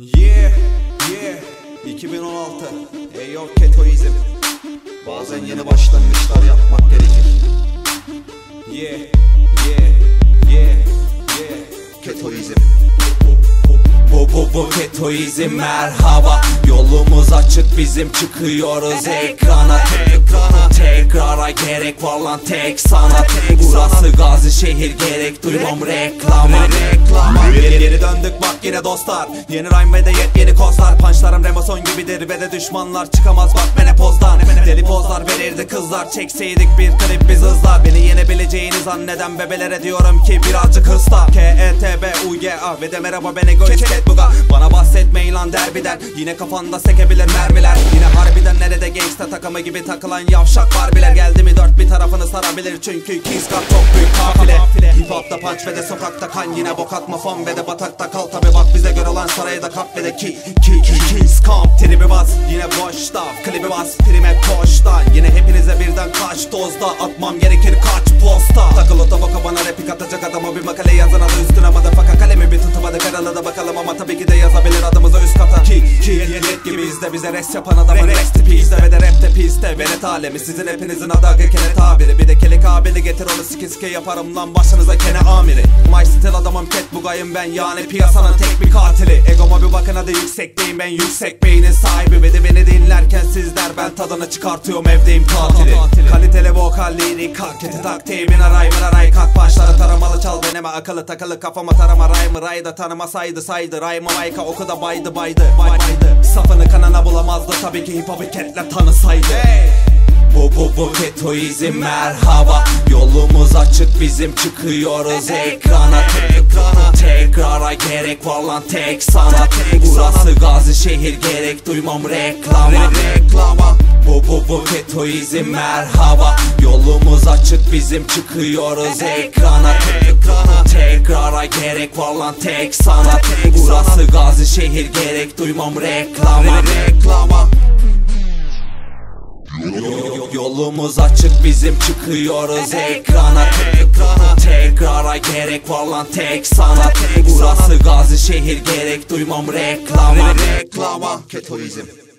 Yeah, yeah. 2016 Eyo Ketoizm Bazen yeni başlangıçlar yapmak gerekir. Yeah, yeah, yeah, yeah. Ketoizm bu bu bu ketoizm merhaba. Yolumuz açık bizim çıkıyoruz ekrana. Ekrana. Tekrara gerek var lan tek sana. Burası gazi şehir gerek duymam reklama. Reklama. Geri, döndük bak yine dostlar. Yeni rhyme ve de yepyeni kozlar. Punchlarım Remason gibidir ve de düşmanlar Çıkamaz. Bak menopozdan Deli pozlar verirdi kızlar. Çekseydik bir klip biz hızla. Beni yenebileceğini zanneden bebelere diyorum ki birazcık hızla K-E-T-B U-G-A ve de merhaba ben cat buga Bana bahsetmeyin lan derbiden. Yine kafanda sekebilir mermiler. Yine harbiden gangsta takımı gibi takılan yavşak barbiler. Geldi mi dört bir tarafını sarabilir. Çünkü Kings Cut çok büyük kafile. Hip hopta punch ve de sokakta kan. Yine bok atma fon ve de batakta kal. Tabi bak bize göre olan sarayı da kap ve de ki ki ki. Kings Camp Tribi bas. Yine boşta Klibi bas. Prime koşta Yine hepinize birden kaç dozda Atmam gerekir. Kaç posta. Takıl otoboka bana replik atacak adama bir makale yazan adı üstüne madafaka Kalemi yet gibi izle bize rest yapan adamın rest izle ve de rapte piste Velet alemi. Sizin hepinizin adı aga kene tabiri Bir de kelek abini getir onu sike sike yaparım lan. Başınıza kene amiri. My style adamım ket bugayım ben. Yani piyasanın tek bir katili. Egoma bir bakın hadi yüksekteyim ben yüksek beynin sahibi. Ve de beni dinlerken sizler ben tadını çıkartıyorum. Evdeyim tatili. Kaliteli vokal lirik kaketi tak arayımın aray kalk başları taramalı çal deneme. Akıllı takılı kafama tarama. Rhyme'ı rayda tanımasaydı saydı. Rhyme'ı mayka oku da baydı baydı bay baydı. Safını kanana bulamazdı. Tabii ki hip hop ketler tanısaydı bu bu bu ketoizm merhaba. Yolumuz açık bizim çıkıyoruz Ekrana Tekrara gerek var lan tek sana Burası gazi şehir gerek duymam reklama. Reklama bu bu bu ketoizm merhaba. Yolumuz açık bizim çıkıyoruz ekrana. Ekrana. Tekrara gerek var lan tek sana Burası gazi şehir gerek duymam reklama. Reklama. Yolumuz açık bizim çıkıyoruz ekrana. Ekrana. Tekrara gerek var lan tek sana. Burası gazi şehir gerek duymam reklama. Reklama. Ketoizm